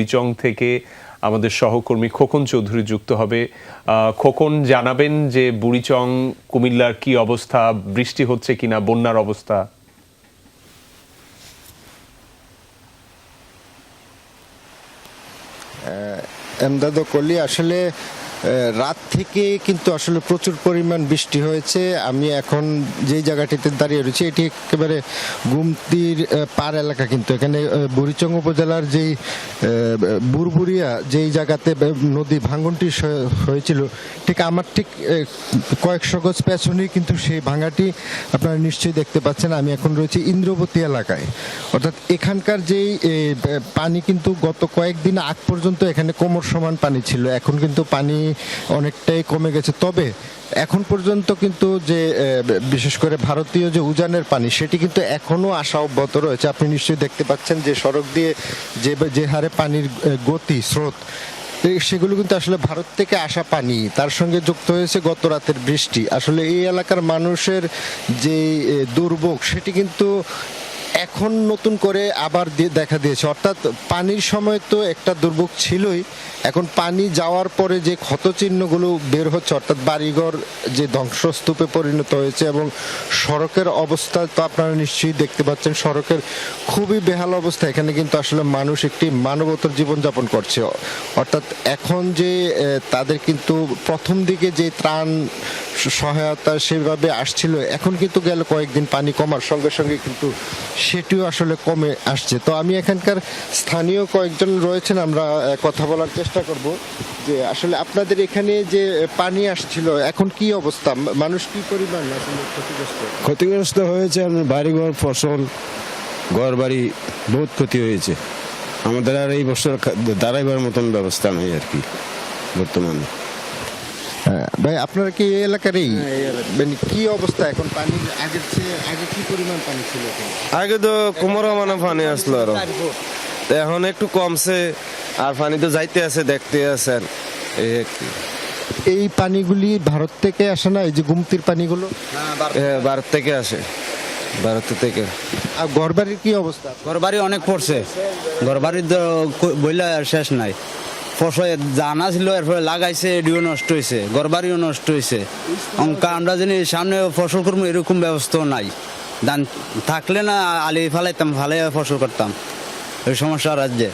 বুড়িচং থেকে আমাদের সহকর্মী খোকন চৌধুরী যুক্ত হবে। খোকন, জানাবেন যে বুড়িচং, কুমিল্লার কি অবস্থা, বৃষ্টি হচ্ছে কিনা, বন্যার অবস্থা? এমদাদ করলি আসলে রাত থেকে কিন্তু আসলে প্রচুর পরিমাণ বৃষ্টি হয়েছে। আমি এখন যেই জায়গাটিতে দাঁড়িয়ে রয়েছি, এটি একেবারে গুমতির পার এলাকা কিন্তু। এখানে বুড়িচং উপজেলার যেই বুরবুরিয়া যেই জায়গাতে নদী ভাঙ্গনটি হয়েছিল, ঠিক আমার ঠিক কয়েকশো গজ পেছনেই কিন্তু সেই ভাঙাটি আপনারা নিশ্চয়ই দেখতে পাচ্ছেন। আমি এখন রয়েছি ইন্দ্রবতী এলাকায়। অর্থাৎ এখানকার যেই পানি কিন্তু গত কয়েকদিন আগ পর্যন্ত এখানে কোমর সমান পানি ছিল। এখন কিন্তু পানি অনেকটাই কমে গেছে। তবে এখন পর্যন্ত কিন্তু যে বিশেষ করে ভারতীয় যে উজানের পানি, সেটি কিন্তু এখনও আসা অব্যাহত রয়েছে। আপনি নিশ্চয়ই দেখতে পাচ্ছেন যে, সড়ক দিয়ে যে যে হারে পানির গতি, স্রোত সেগুলো কিন্তু আসলে ভারত থেকে আসা পানি। তার সঙ্গে যুক্ত হয়েছে গত রাতের বৃষ্টি। আসলে এই এলাকার মানুষের যে দুর্ভোগ, সেটি কিন্তু এখন নতুন করে আবার দেখা দিয়েছে। অর্থাৎ পানির সময় তো একটা দুর্ভোগ ছিলই। এখন পানি যাওয়ার পরে যে ক্ষতচিহ্নগুলো বের হচ্ছে, অর্থাৎ বাড়িঘর যে ধ্বংসস্তূপে পরিণত হয়েছে এবং সড়কের অবস্থা তো আপনারা নিশ্চয়ই দেখতে পাচ্ছেন, সড়কের খুবই বেহাল অবস্থা। এখানে কিন্তু আসলে মানুষ একটি মানবতার জীবনযাপন করছে। অর্থাৎ এখন যে তাদের কিন্তু প্রথম দিকে যে ত্রাণ সহায়তা সেভাবে আসছিল, এখন কিন্তু গেল কয়েকদিন পানি কমার সঙ্গে সঙ্গে কিন্তু সেটিও আসলে কমে আসছে। তো আমি এখানকার স্থানীয় কয়েকজন রয়েছেন, আমরা কথা বলার চেষ্টা করব যে আসলে আপনাদের এখানে যে পানি আসছিল, এখন কি অবস্থা? মানুষ কি পরিমাণ আসলে ক্ষতিগ্রস্ত? ক্ষতিগ্রস্ত হয়েছে বাড়িঘর, ফসল ঘর বাড়ি বহুত ক্ষতি হয়েছে। আমাদের আর এই বছর দাঁড়াইবার মতন ব্যবস্থা নেই আর কি, বর্তমানে। ভাই আপনারা কি এই এলাকারই? মানে কি অবস্থা এখন? পানি আগের চেয়ে আগে কি পরিমাণ পানি ছিল আগে তো কোমর মানে পানি আসলো আরও। এখন একটু কমছে আর পানি তো যাইতে আছে দেখতে আছেন। এই এই পানিগুলি ভারত থেকে আসে না? এই যে গুমতির পানিগুলো? হ্যাঁ, ভারত থেকে আসে। ভারত থেকে। আর ঘরবাড়ির কি অবস্থা? ঘর বাড়ি অনেক পড়ছে। ঘর বাড়ির তো বইলা আর শেষ নাই। ফসল জানা ছিল, এরপরে লাগাইছে এডিও নষ্ট হয়েছে ঘরবাড়িও নষ্ট হয়েছে অঙ্কা, আমরা জানি সামনে ফসল করব, এরকম ব্যবস্থাও নাই। ধান থাকলে না আলি ফালাইতাম ফালাই ফসল করতাম। ওই সমস্যা রাজ্যে।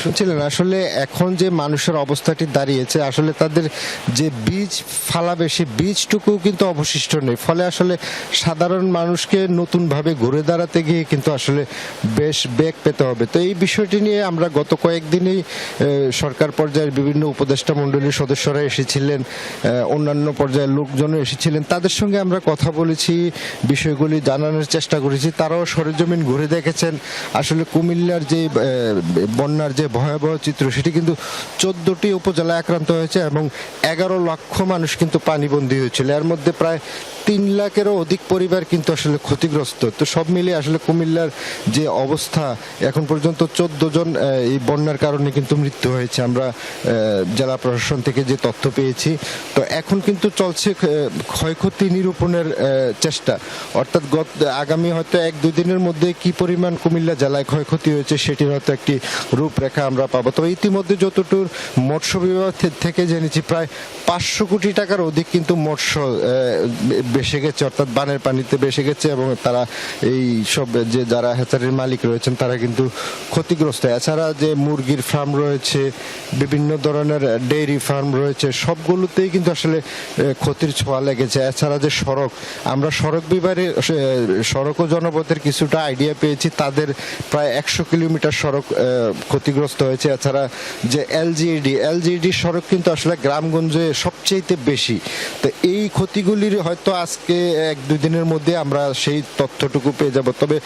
শুনছিলেন, আসলে এখন যে মানুষের অবস্থাটি দাঁড়িয়েছে, আসলে তাদের যে বীজ ফালাবে সে বীজটুকু কিন্তু অবশিষ্ট নেই। ফলে আসলে সাধারণ মানুষকে নতুনভাবে ঘুরে দাঁড়াতে গিয়ে কিন্তু আসলে বেশ বেগ পেতে হবে। তো এই বিষয়টি নিয়ে আমরা গত কয়েকদিনেই সরকার পর্যায়ের বিভিন্ন উপদেষ্টা মণ্ডলীর সদস্যরা এসেছিলেন অন্যান্য পর্যায়ের লোকজনও এসেছিলেন। তাদের সঙ্গে আমরা কথা বলেছি, বিষয়গুলি জানানোর চেষ্টা করেছি। তারাও সরেজমিন ঘুরে দেখেছেন। আসলে কুমিল্লার যে বন্যার যে ভয়াবহ চিত্র, সেটি কিন্তু চোদ্দটি উপজেলায় আক্রান্ত হয়েছে এবং এগারো লক্ষ মানুষ কিন্তু পানিবন্দী হয়েছিল। এর মধ্যে প্রায় তিন লাখেরও অধিক পরিবার কিন্তু আসলে ক্ষতিগ্রস্ত। তো সব মিলিয়ে আসলে কুমিল্লার যে অবস্থা, এখন পর্যন্ত চোদ্দ জন এই বন্যার কারণে কিন্তু মৃত্যু হয়েছে। আমরা জেলা প্রশাসন থেকে যে তথ্য পেয়েছি, তো এখন কিন্তু চলছে ক্ষয়ক্ষতি নিরূপণের চেষ্টা। অর্থাৎ গত, আগামী হয়তো এক দুই দিনের মধ্যে কি পরিমাণ কুমিল্লা জেলায় ক্ষয়ক্ষতি হয়েছে সেটির হয়তো একটি রূপরেখা আমরা পাবো। তবে ইতিমধ্যে যতটুর মৎস্য বিভাগ থেকে জেনেছি, প্রায় পাঁচশো কোটি টাকার অধিক কিন্তু মৎস্য আহ, গেছে অর্থাৎ বানের পানিতে বেসে গেছে এবং তারা এই সব যে যারা হ্যাচারির মালিক রয়েছেন তারা কিন্তু ক্ষতিগ্রস্ত। এছাড়া যে মুরগির ফার্ম রয়েছে বিভিন্ন ধরনের ডেইরি ফার্ম রয়েছে সবগুলোতেই কিন্তু আসলে ক্ষতির ছোঁয়া লেগেছে। এছাড়া যে সড়ক আমরা সড়ক বিভাগে সড়ক ও জনপথের কিছুটা আইডিয়া পেয়েছি। তাদের প্রায় একশো কিলোমিটার সড়ক ক্ষতিগ্রস্ত হয়েছে। এছাড়া যে এলজিডি এলজিডি সড়ক কিন্তু আসলে গ্রামগঞ্জে সবচেয়ে বেশি। তো এই ক্ষতিগুলির হয়তো আজকে এক, দুই দিনের মধ্যে আমরা সেই তথ্যটুকু পেয়ে যাব। তবে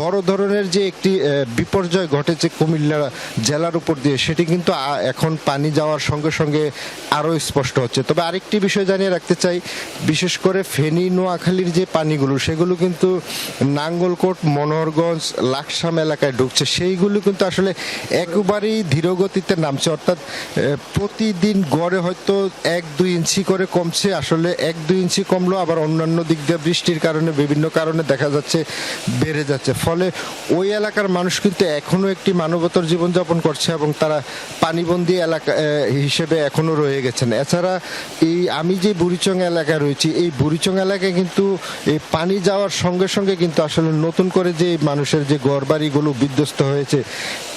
বড় ধরনের যে একটি বিপর্যয় ঘটেছে কুমিল্লা জেলার উপর দিয়ে, সেটি কিন্তু এখন পানি যাওয়ার সঙ্গে সঙ্গে আরও স্পষ্ট হচ্ছে। তবে আরেকটি বিষয় জানিয়ে রাখতে চাই, বিশেষ করে ফেনী, নোয়াখালীর যে পানিগুলো, সেগুলো কিন্তু নাঙ্গলকোট, মনোহরগঞ্জ, লাকসাম এলাকায় ঢুকছে। সেইগুলো কিন্তু আসলে একেবারেই ধীরগতিতে নামছে। অর্থাৎ প্রতিদিন গড়ে হয়তো এক, দুই ইঞ্চি করে কমছে। আসলে আসলে এক দুই ইঞ্চি কমলো, আবার অন্যান্য দিক দিয়ে বৃষ্টির কারণে বিভিন্ন কারণে দেখা যাচ্ছে বেড়ে যাচ্ছে। ফলে ওই এলাকার মানুষ কিন্তু এখনও একটি মানবতর জীবনযাপন করছে এবং তারা পানিবন্দী এলাকা হিসেবে এখনও রয়ে গেছেন। এছাড়া এই আমি যে বুড়িচং এলাকায় রয়েছি, এই বুড়িচং এলাকায় কিন্তু এই পানি যাওয়ার সঙ্গে সঙ্গে কিন্তু আসলে নতুন করে যে মানুষের যে ঘরবাড়িগুলো বিধ্বস্ত হয়েছে,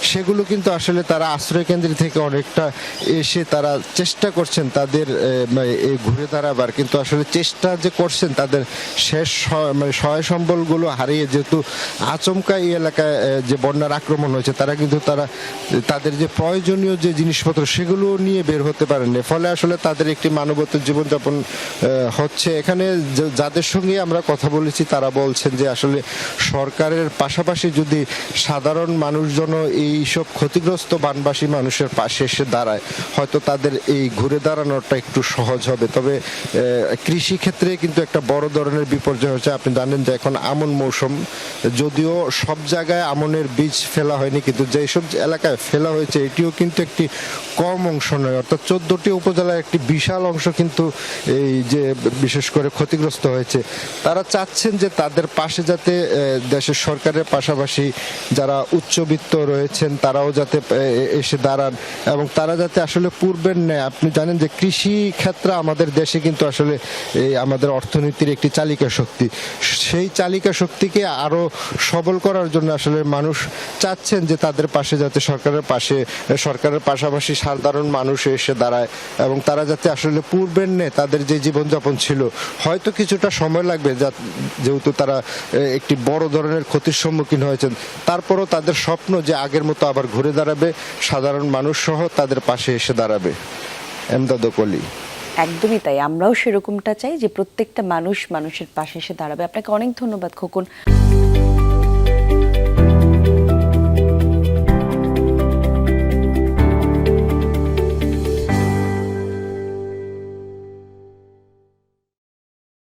সেগুলো কিন্তু আসলে তারা আশ্রয় কেন্দ্র থেকে অনেকটা এসে তারা চেষ্টা করছেন তাদের ঘুরে দাঁড়াবার কিন্তু আসলে চেষ্টা যে করছেন তাদের শেষ মানে সহায় সম্বলগুলো হারিয়ে যেহেতু আচমকা এই এলাকায় যে বন্যার আক্রমণ হয়েছে, তারা কিন্তু তারা, তাদের যে প্রয়োজনীয় যে জিনিসপত্র সেগুলো নিয়ে বের হতে পারেননি। ফলে আসলে তাদের একটি মানবত জীবনযাপন হচ্ছে। এখানে যাদের সঙ্গে আমরা কথা বলেছি, তারা বলছেন যে আসলে সরকারের পাশাপাশি যদি সাধারণ মানুষজন এই সব ক্ষতিগ্রস্ত বানবাসী মানুষের পাশে এসে দাঁড়ায়, হয়তো তাদের এই ঘুরে দাঁড়ানোটা একটু সহজ হবে। তবে কৃষি ক্ষেত্রে কিন্তু একটা বড় ধরনের বিপর্যয় হচ্ছে আপনি জানেন যে এখন আমন মৌসুম, যদিও সব জায়গায় আমনের বীজ ফেলা হয়নি, কিন্তু যেই সব এলাকায় ফেলা হয়েছে, এটিও কিন্তু একটি কম অংশ নয়। অর্থাৎ চোদ্দটি উপজেলার একটি বিশাল অংশ কিন্তু এই যে বিশেষ করে ক্ষতিগ্রস্ত হয়েছে। তারা চাচ্ছেন যে তাদের পাশে যাতে দেশের সরকারের পাশাপাশি যারা উচ্চবিত্ত রয়েছেন, তারাও যাতে এসে দাঁড়ান এবং তারা যাতে আসলে পূর্বের ন্যায়। আপনি জানেন যে কৃষি ক্ষেত্রে আমাদের দেশে কিন্তু আসলে এই আমাদের অর্থনীতির একটি চালিকা শক্তি। সেই চালিকা শক্তিকে আরও সবল করার জন্য আসলে মানুষ চাচ্ছেন যে তাদের পাশে যাতে সরকারের পাশে, সরকারের পাশাপাশি সাধারণ মানুষ এসে দাঁড়ায় এবং তারা যাতে আসলে পূর্বের নে তাদের যে জীবনযাপন ছিল, হয়তো কিছুটা সময় লাগবে যা- যেহেতু তারা একটি বড় ধরনের ক্ষতির সম্মুখীন হয়েছেন। তারপরও তাদের স্বপ্ন যে আগের মতো আবার ঘুরে দাঁড়াবে, সাধারণ মানুষ সহ তাদের পাশে এসে দাঁড়াবে। এমদাদ কলি একদমই তাই। আমরাও সেরকমটা চাই যে প্রত্যেকটা মানুষ মানুষের পাশে এসে দাঁড়াবে। আপনাকে অনেক ধন্যবাদ খোকন।